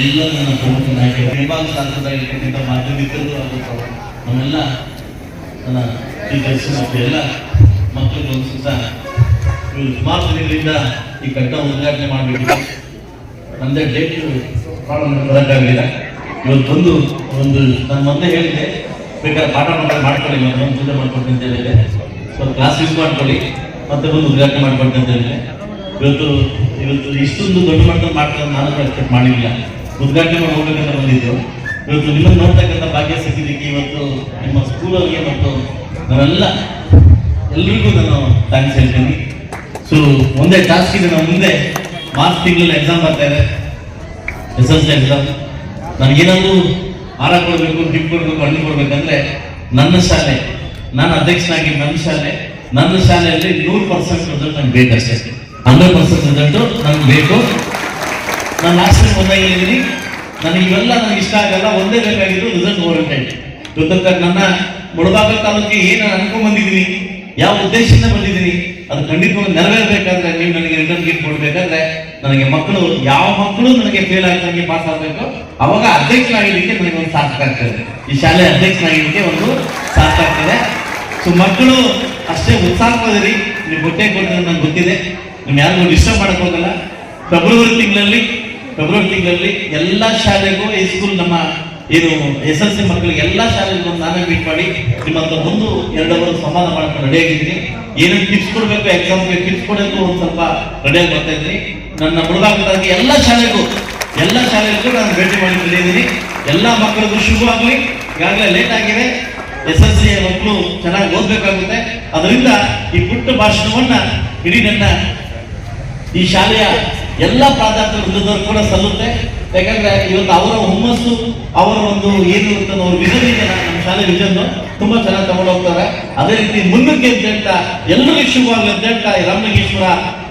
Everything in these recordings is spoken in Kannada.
ಎಲ್ಲ ನನ್ನ ಪ್ರಮುಖ ನಾಯಕರು ವಿಭಾಗ ಶಾಸಕರಾಗಿರ್ತಕ್ಕಂಥ ಮಾಧ್ಯಮ ಮಿತ್ರರು ಹಾಗೂ ನಮ್ಮೆಲ್ಲ, ನನ್ನ ಟೀಚರ್ಸ್ ಮತ್ತು ಎಲ್ಲ ಮಕ್ಕಳಿಗೆ ಒಂದು ಸುತ್ತ ಸುಮಾರು ದಿನಗಳಿಂದ ಈ ಕಟ್ಟಡ ಉದ್ಘಾಟನೆ ಮಾಡಬೇಕು ನಂದೇ ಡೇಟ್ ಪ್ರಾಬ್ಲಮ್ ಬರೋಕ್ಕಾಗಲಿಲ್ಲ ಇವತ್ತೊಂದು, ಒಂದು ನಾನು ಮೊದಲೇ ಹೇಳಿದೆ ಬೇಕಾದ್ರೆ ಪಾಠ ಮಾಡಿ ಮಾಡ್ಕೊಳ್ಳಿ ಮತ್ತೆ ಒಂದು ಪೂಜೆ ಮಾಡ್ಕೊಡ್ತೀನಿ ಅಂತ ಹೇಳಿದೆ ಸ್ವಲ್ಪ ಕ್ಲಾಸ್ ಯೂಸ್ ಮಾಡ್ಕೊಳ್ಳಿ, ಮತ್ತೆ ಬಂದು ಉದ್ಘಾಟನೆ ಮಾಡ್ಕೊಡ್ತೀನಿ ಅಂತ ಹೇಳಿದೆ ಇವತ್ತು ಇವತ್ತು ಇಷ್ಟೊಂದು ದೊಡ್ಡ ಮಟ್ಟದಲ್ಲಿ ಮಾಡ್ಕೊಂಡು ನಾನು ಎಕ್ಸ್ಪೆಕ್ಟ್ ಮಾಡಿಲ್ಲ. ಉದ್ಘಾಟನೆ ಮಾಡಿ ಹೋಗ್ಬೇಕಂತ ಬಂದಿದ್ದು. ಇವತ್ತು ನಿಮ್ಮನ್ನು ನೋಡ್ತಕ್ಕಂಥ ಭಾಗ್ಯ ಸಿಕ್ಕಿದ್ದಕ್ಕೆ ಇವತ್ತು ನಿಮ್ಮ ಸ್ಕೂಲವರಿಗೆ ಮತ್ತು ನಾವೆಲ್ಲ ಎಲ್ರಿಗೂ ನಾನು ಥ್ಯಾಂಕ್ಸ್ ಹೇಳ್ತೀನಿ. ಸೊ ಒಂದೇ ಟಾಸ್ಕ್ ಇದೆ. ನಾವು ಮುಂದೆ ಮಾರ್ಚ್ ತಿಂಗಳಲ್ಲಿ ಎಕ್ಸಾಮ್ ಬರ್ತಾ ಇದೆ. ಎಸ್ ಎಲ್ ಸಿ ಎಕ್ಸಾಮ್ ನನಗೇನಾದರೂ ಹಾರ ಕೊಡಬೇಕು ಟಿಪ್ ಕೊಡಬೇಕು ಹಣ್ಣು ಕೊಡಬೇಕಂದ್ರೆ ನನ್ನ ಶಾಲೆ, ನಾನು ಅಧ್ಯಕ್ಷನಾಗಿ ನನ್ನ ಶಾಲೆ, ನನ್ನ ಶಾಲೆಯಲ್ಲಿ ನೂರು ಪರ್ಸೆಂಟ್ ರಿಸಲ್ಟ್ ನಂಗೆ ಬೇಕಷ್ಟೇ ಹಂಡ್ರೆಡ್ ಪರ್ಸೆಂಟ್ ರಿಸಲ್ಟು ನಂಗೆ ಬೇಕು. ನಾನು ಟೈಮ್ ಒಂದೇ ಹೇಳಿದ್ದೀನಿ ನನಗೆ ಇವೆಲ್ಲ ನನಗೆ ಇಷ್ಟ ಆಗಲ್ಲ, ಒಂದೇ ಬೇಕಾಗಿದ್ದು ರಿಸಲ್ಟ್ ಓರಿಯೆಂಟೆಡ್ ಇವತ್ತಂತ ನನ್ನ ಮುಳಬಾಗಲ್ ತಾಲೂಕಿಗೆ ಏನು ಅನ್ಕೊಂಡ್ ಬಂದಿದ್ದೀನಿ, ಯಾವ ಉದ್ದೇಶದಿಂದ ಬಂದಿದ್ದೀನಿ, ಅದು ಖಂಡಿತವಾಗಿ ನೆರವೇರಬೇಕಾದ್ರೆ ನೀವು ನನಗೆ ರಿಟರ್ನ್ ಗಿಫ್ಟ್ ಕೊಡಬೇಕಾದ್ರೆ ನನಗೆ ಮಕ್ಕಳು, ಯಾವ ಮಕ್ಕಳು ನನಗೆ ಫೇಲ್ ಆಗ್ತಂಗೆ ಪಾಸ್ ಆಗಬೇಕು, ಅವಾಗ ಅಧ್ಯಕ್ಷನಾಗಿದ್ದಕ್ಕೆ ನನಗೆ ಒಂದು ಸಾರ್ಥಕ ಆಗ್ತದೆ. ಈ ಶಾಲೆ ಅಧ್ಯಕ್ಷನಾಗಿದ್ದಕ್ಕೆ ಒಂದು ಸಾರ್ಥಕ ಆಗ್ತದೆ. ಸೊ ಮಕ್ಕಳು ಅಷ್ಟೇ ಉತ್ಸಾಹವಾದಿರಿ ನೀವು ಗೊತ್ತೇ ಕೊಡ್ತಾರೆ ನನಗೆ ಗೊತ್ತಿದೆ. ನಿಮ್ ಯಾರಿಗೂ ಡಿಸ್ಟರ್ಬ್ ಮಾಡಕ್ ಹೋಗಲ್ಲ. ಫೆಬ್ರವರಿ ತಿಂಗಳಲ್ಲಿ ಫೆಬ್ರವರಿ ತಿಂಗಳಲ್ಲಿ ಎಲ್ಲ ಶಾಲೆಗೂ, ಈ ಸ್ಕೂಲ್ ನಮ್ಮ ಏನು ಎಸ್ ಎಲ್ ಸಿ ಮಕ್ಕಳಿಗೆ ಎಲ್ಲ ಶಾಲೆಗೂ ನಾನೇ ಮೀಟ್ ಮಾಡಿ ನಿಮ್ಮ ಹತ್ರ ಒಂದು ಎರಡು ಅವರು ಸಂವಾದ ಮಾಡ್ಕೊಂಡು ರೆಡಿ ಆಗಿದ್ದೀನಿ. ಏನೇನು ಟಿಪ್ಸ್ ಕೊಡಬೇಕು ಎಕ್ಸಾಮ್ಗೆ ಟಿಪ್ಸ್ ಕೊಡೋದು ಒಂದು ಸ್ವಲ್ಪ ರೆಡಿಯಾಗಿ ಬರ್ತಾ ಇದ್ದೀನಿ. ನನ್ನ ಮುಳುಗಾಗದಾಗಿ ಎಲ್ಲ ಶಾಲೆಗೂ ಎಲ್ಲ ಶಾಲೆಗೂ ನಾನು ಭೇಟಿ ಮಾಡಿ ಬಂದಿದ್ದೀನಿ ಎಲ್ಲ ಮಕ್ಕಳಿಗೂ ಆಗಲಿ. ಈಗಾಗಲೇ ಲೇಟ್ ಆಗಿದೆ. ಎಸ್ ಎಲ್ ಸಿ ಮಕ್ಕಳು ಚೆನ್ನಾಗಿ ಓದಬೇಕಾಗುತ್ತೆ. ಅದರಿಂದ ಈ ಪುಟ್ಟ ಭಾಷಣವನ್ನ ಇಡೀ ನನ್ನ ಈ ಶಾಲೆಯ ಎಲ್ಲ ವೃಂದದವರು ಕೂಡ ಸಲ್ಲುತ್ತೆ. ಯಾಕಂದ್ರೆ ಇವತ್ತು ಅವರ ಹುಮ್ಮಸ್ಸು, ಅವರ ಒಂದು ಏನು ಅಂತ ಅವ್ರ ವಿಷನ್ ಇದೆ ನಮ್ಮ ಶಾಲೆ ವಿಷನ್ ತುಂಬಾ ಚೆನ್ನಾಗಿ ತಗೊಂಡು ಹೋಗ್ತಾರೆ. ಅದೇ ರೀತಿ ಮುಂದಕ್ಕೆ ಅಂತ ಹೇಳ್ತಾ ಎಲ್ಲರಿಗೂ ಶುಭವಾಗಲಿ ಅಂತ ಹೇಳ್ತಾ ರಾಮಲಿಂಗೇಶ್ವರ,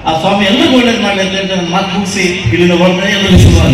ಆ ಸ್ವಾಮಿ ಎಲ್ಲರಿಗೂ ಒಳ್ಳೇದು ಮಾಡಲಿ ಅಂತ ಮಾತು ಮುಗಿಸಿ ಇಲ್ಲಿಂದ ಹೊರಗಡೆ ಎಲ್ಲರಿಗೂ ಶುಭವಾಗಲಿ